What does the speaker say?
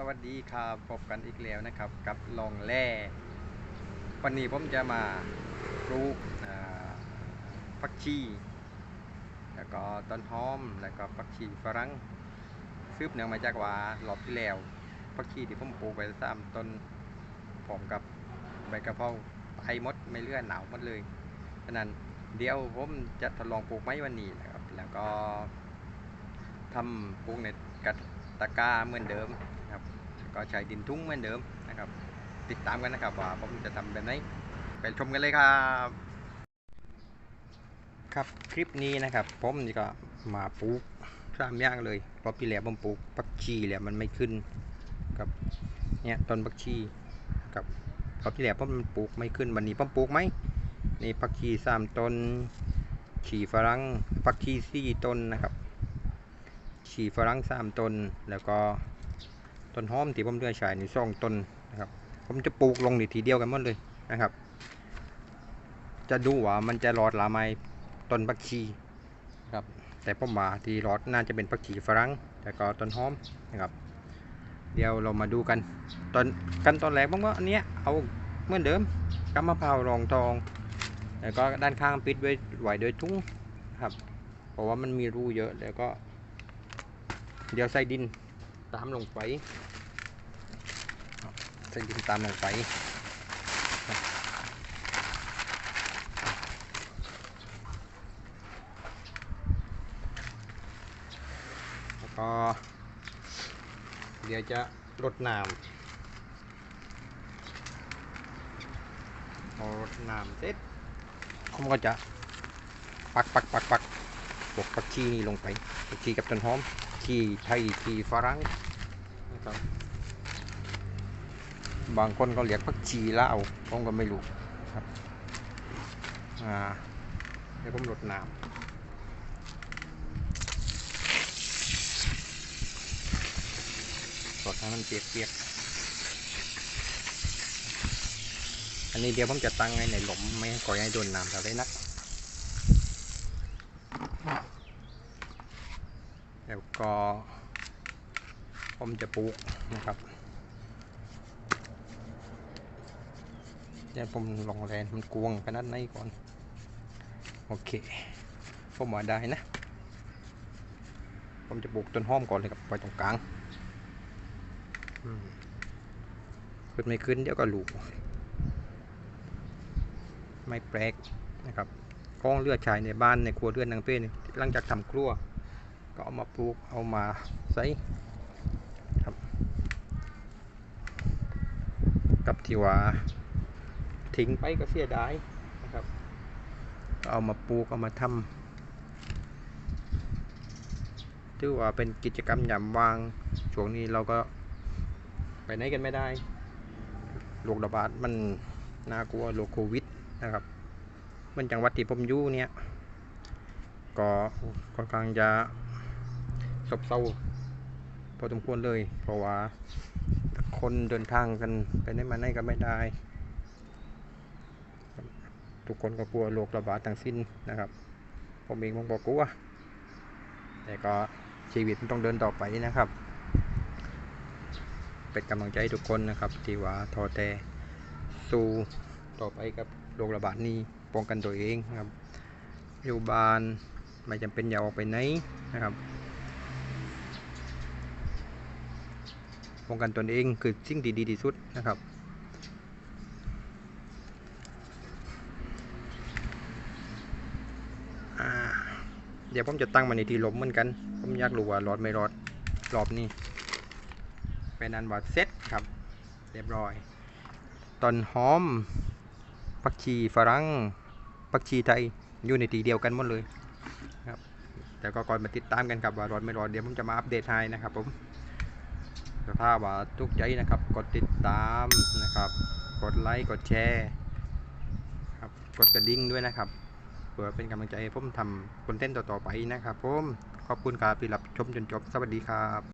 สวัสดีครับพบกันอีกแล้วนะครับ กับลองแร่วันนี้ผมจะมาปลูกผักชี แล้วก็ต้นหอมแล้วก็ผักชีฝรั่งซืบเนื่องมาจากว่ารอบที่แล้วผักชีที่ผมปลูกไปสามต้นพร้อมกับใบกระเพราไปหมดไม่เลื่อนหนาวหมดเลยฉะนั้นเดี๋ยวผมจะทดลองปลูกไม้วันนี้นะครับ แล้วก็ทำปลูกในกระตะกาเหมือนเดิม นะครับ ก็ใช้ดินทุ่งเหมือนเดิมนะครับ ติดตามกันนะครับว่าผมจะทำแบบไหนไปชมกันเลยครับ ครับคลิปนี้นะครับ ผมนี่ก็มาปลูกสามอย่างเลยรอบที่แล้วผมปลูกปักชีแล้วมันไม่ขึ้นกับเนี่ยต้นปักชีกับรอบที่แล้วผมปลูกไม่ขึ้นวันนี้ผมปลูกไหมนี่ปักชีสามต้นฉีฝรั่งปักชีสี่ต้นนะครับฉีฝรั่งสามต้นแล้วก็ ต้นหอมที่ผมเลือกใช้ในสองต้นนะครับผมจะปลูกลงในทีเดียวกันหมดเลยนะครับ จะดูว่ามันจะรอดหรือไม่ต้นผักชีครับแต่ผมว่าที่รอดน่าจะเป็นผักชีฝรั่งแต่ก็ต้นหอมนะครับ เดี๋ยวเรามาดูกันตอนกันตอนแรกผมก็อันเนี้ยเอาเหมือนเดิมกำมะพร้าวรองทองแล้วก็ด้านข้างปิดไว้ไว้ด้วยทุ่งครับ เพราะว่ามันมีรูเยอะแล้วก็ เดี๋ยวใส่ดิน ตามลงไปใส่ดินตามลงไปแล้วก็เดี๋ยวจะรดน้ำพอรดน้ำเสร็จผมก็จะปักปักปักปัก วกผักชีนี่ลงไปผักชีกับต้นหอมที่ไทยที่ฝรั่งนะครับบางคนก็เรียกผักชีลาวผมก็ไม่รู้ครับอ่าเดี๋ยวผมรดน้ำรดให้มันเปียกๆ อันนี้เดี๋ยวผมจะตั้งไว้ในหลุมไม่ให้ก่อยให้โดนน้ำเราได้นัก แล้วก็ผมจะปลูกนะครับเดี๋ยวผมลองแรงมันกวงขนาดไหนก่อน โอเค ผมว่าได้นะ ผมจะปลูกต้นหอมก่อนเลยครับไว้ตรงกลางขึ้นไม่ขึ้นเดี๋ยวก็ลูกไม่แปลกนะครับกองเลือดชายในบ้านในครัวเรือนนางเป้นหลังจากทำครัว ก็เอามาปลูกเอามาใส่ครับ กับที่ว่าทิ้งไปก็เสียดายนะครับก็เอามาปลูกเอามาทำถือว่าเป็นกิจกรรมยามว่างช่วงนี้เราก็ไปไหนกันไม่ได้โรคระบาดมันน่ากลัวโรคโควิดนะครับ มันจังหวัดที่ผมอยู่เนี่ย ก็ค่อนข้างจะ ซบเซาพอสมควรเลย เพราะว่าคนเดินทางกันไปไหนมาไหนก็ไม่ได้ ทุกคนก็กลัวโรคระบาดทั้งสิ้นนะครับผมเองผมก็กลัวแต่ก็ชีวิตมันต้องเดินต่อไปนะครับ เป็นกำลังใจทุกคนนะครับ ที่ว่าทอแต่สู้ต่อไปกับโรคระบาดนี้ป้องกันตัวเองครับอยู่บ้านไม่จำเป็นอย่าออกไปไหนนะครับ ป้องกันตนเองคือสิ่งที่ดีที่สุดนะครับเดี๋ยวผมจะตั้งมันในที่ลบเหมือนกัน ผมอยากรู้ว่ารอดไม่รอดรอบนี้เป็นอันว่าเซ็ตครับ เรียบร้อยต้นหอมผักชีฝรั่งผักชีไทยอยู่ในตีเดียวกันหมดเลยครับแต่ก็ก่อนมาติดตามกันครับว่ารอดไม่รอดเดี๋ยวผมจะมาอัปเดตให้นะครับผม ถ้าว่าทุกใจนะครับ กดติดตามนะครับ กดไลค์กดแชร์ครับกดกระดิ่งด้วยนะครับเพื่อเป็นกำลังใจให้ผมทำคอนเทนต์ต่อๆไปนะครับผมขอบคุณครับที่รับชมจนจบสวัสดีครับ